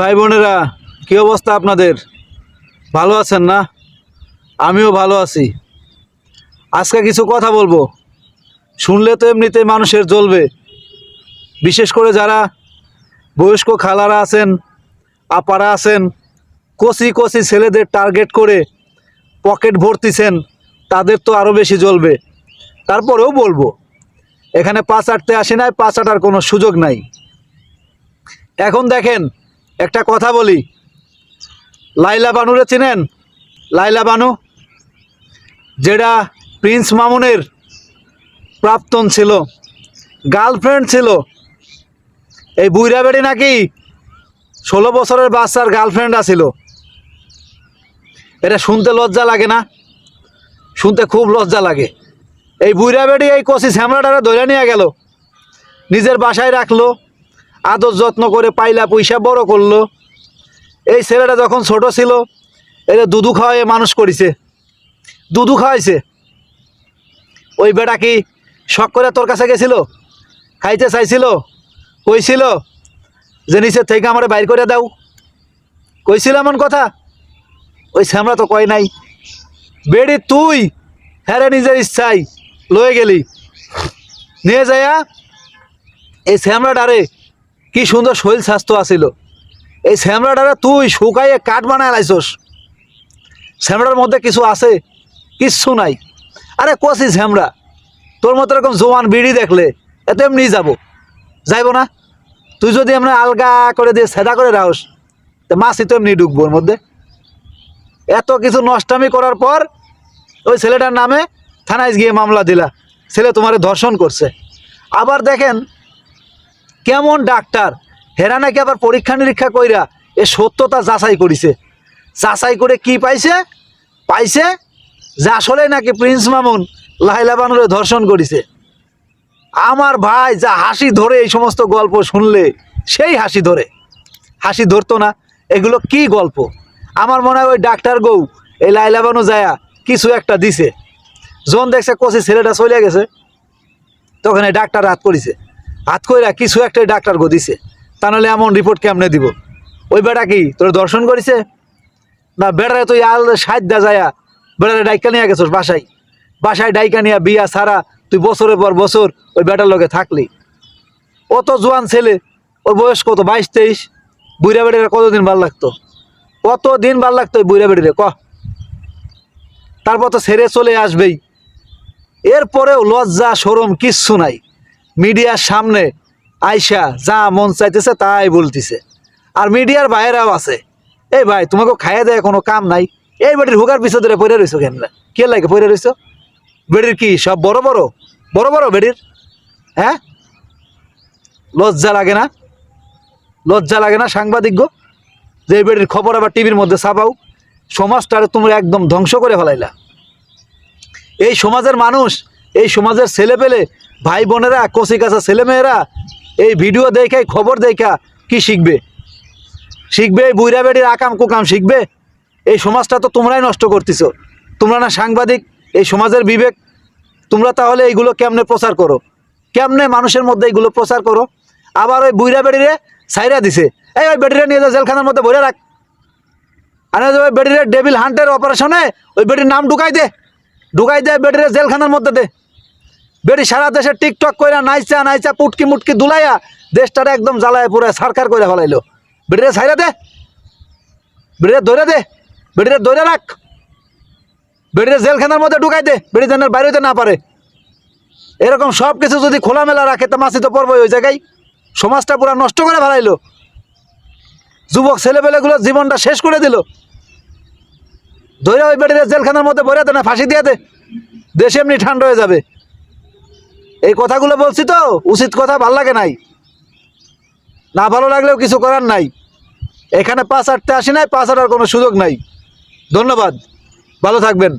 ভাই বোনেরা, কি অবস্থা আপনাদের? ভালো আছেন না? আমিও ভালো আছি। আজকে কিছু কথা বলব। শুনলে তো এমনিতে মানুষের জ্বলবে। বিশেষ করে যারা বয়স্ক খালারা আছেন, আপারা আছেন, কচি কচি ছেলেদের টার্গেট করে পকেট ভর্তিছেন, তাদের তো আরও বেশি জ্বলবে। তারপরেও বলব, এখানে পাঁচ আটতে আসি নাই, পাঁচ আটার কোনো সুযোগ নাই। এখন দেখেন একটা কথা বলি। লাইলা বানুরে চিনেন? লাইলা বানু, যেটা প্রিন্স মামুনের প্রাক্তন ছিল, গার্লফ্রেন্ড ছিল। এই বুইরা বেড়ি নাকি ষোলো বছরের বাচ্চার গার্লফ্রেন্ড আছিল। এটা শুনতে লজ্জা লাগে না? শুনতে খুব লজ্জা লাগে। এই বুইরা বেড়ি এই কষি শ্যামলাটারে ধরে নিয়ে গেল। নিজের বাসায় রাখল। আদর যত্ন করে পাইলা পয়সা বড় করল। এই ছেলেটা যখন ছোট ছিল এটা দুধু খাওয়াইয়ে মানুষ করেছে। দুধু খাওয়াইছে। ওই বেটা কি শখ করে তোর কাছে গেছিল? খাইতে চাইছিল? কইছিল যে নিচে থেকে আমার বাইর করে দাও। কইছিল এমন কথা? ওই শ্যামরা তো কয় নাই। বেড়ি তুই হ্যাঁ রে নিজের ইচ্ছাই লয়ে গেলি। নিয়ে যাইয়া এই শ্যামরাটারে কি সুন্দর শরীর স্বাস্থ্য আছিল। এই শ্যামরাটারে তুই শুকাইয়ে কাঠ বানায় লাইছস। শ্যামরার মধ্যে কিছু আছে? কিচ্ছু নাই। আরে কষি শ্যামরা তোর মতো এরকম জোয়ান বিড়ি দেখলে এত এমনি যাব। যাইব না? তুই যদি এমনি আলগা করে দিয়ে সেদা করে রাখস তো মাছই তো এমনি ঢুকবো ওর মধ্যে। এত কিছু নষ্টামি করার পর ওই ছেলেটার নামে থানায় গিয়ে মামলা দিলা। ছেলে তোমারে ধর্ষণ করছে। আবার দেখেন কেমন ডাক্তার? হেরা নাকি আবার পরীক্ষা নিরীক্ষা কইরা এ সত্যতা যাচাই করিছে। যাচাই করে কি পাইছে? পাইছে যে আসলে নাকি প্রিন্স মামুন লাইলা বানুরে ধর্ষণ করিছে। আমার ভাই যা হাসি ধরে এই সমস্ত গল্প শুনলে, সেই হাসি ধরে। হাসি ধরতো না, এগুলো কি গল্প? আমার মনে হয় ওই ডাক্তার গৌ, এই লাইলা বানু যায়া কিছু একটা দিছে। জন দেখছে কষি ছেলেটা চলে গেছে। তখন এই ডাক্তার রাত করিছে। হাত কইরা কিছু একটা ডাক্তার গো দিছে। তা নাহলে এমন রিপোর্ট কেমনে দিব? ওই বেটা কি? তোর দর্শন করিছে? না বেড়ারে তুই আল সাইডা যায়া বেড়ারে ডাইকা নিয়ে গেছোস বাসায়। বাসায় ডাইকা নিয়ে বিয়া সারা, তুই বছরের পর বছর ওই বেটার লগে থাকলি। অত জোয়ান ছেলে, ওর বয়স কত? বাইশ, তেইশ। বুড়া বেড়িরে কতদিন ভালো লাগতো? কত দিন ভালো লাগতো ওই বুড়া বেড়িরে ক? তারপর তো ছেড়ে চলে আসবেই। এরপরেও লজ্জা সরম কিচ্ছু নাই। মিডিয়ার সামনে আইসা যা মন চাইতেছে তাই বলতিছে। আর মিডিয়ার বাইরেও আছে। এই ভাই তোমাকে খাইয়ে দেয় কোনো কাম নাই। এই বেটির হুকার পিছু ধরে পড়ে রয়েছো কেন কে লাগে পড়ে রয়েছো বেডির কি সব বড় বড়? বড় বড় বেডির হ্যাঁ? লজ্জা লাগে না? লজ্জা লাগে না সাংবাদিক গো? যে এই বেডির খবর আবার টিভির মধ্যে ছাপাও। সমাজটারে তোমরা একদম ধ্বংস করে ফেলাইলা। এই সমাজের মানুষ, এই সমাজের ছেলে পেলে ভাই বোনেরা, কচি কাছা ছেলেমেয়েরা, এই ভিডিও দেখে, খবর দেখা কি শিখবে? শিখবে এই বুইরা বেড়ির আকাম কুকাম, শিখবে? এই সমাজটা তো তোমরাই নষ্ট করতেছো। তোমরা না সাংবাদিক, এই সমাজের বিবেক, তোমরা তাহলে এইগুলো কেমনে প্রচার করো? কেমনে মানুষের মধ্যে এইগুলো প্রচার করো? আবার ওই বুইরা বেড়িরে সাইরা দিছে। এই ওই বেড়িরে নিয়ে যা জেলখানার মধ্যে ভরে রাখ। আর ওই বেড়িরে ডেভিল হান্টের অপারেশনে ওই বেড়ির নাম ঢুকাই দে। ঢুকাই দে বেড়িরে জেলখানার মধ্যে দে। বেড়ি সারা দেশে টিকটক কইরা নাইচা নাইচা পুটকি মুটকি দুলাইয়া দেশটারে একদম জ্বালায় পুরো সরকার করে ফেলাইলো। বেড়িরে ছাইরা দে। বেড়িরে ধরে দে। বেড়িরে ধরে রাখ। বেড়িরে জেলখানার মধ্যে ঢুকাই দে। বেড়ি যেন বাইরে হইতে না পারে। এরকম সব কিছু যদি খোলামেলা রাখে, তো মাসি তো পড়বই ওই জায়গায় সমাজটা পুরো নষ্ট করে ফেলাইলো। যুবক ছেলেপেলেগুলো জীবনটা শেষ করে দিল। ধরে ওই বেড়িরে জেলখানার মধ্যে দে না, ফাঁসি দিয়ে দে। দেশ এমনি ঠান্ডা হয়ে যাবে। এই কথাগুলো বলছি তো, উচিত কথা ভালো লাগে নাই। না ভালো লাগলেও কিছু করার নাই। এখানে পাঁচ আটতে আসি নাই, পাঁচ আটার কোনো সুযোগ নাই। ধন্যবাদ। ভালো থাকবেন।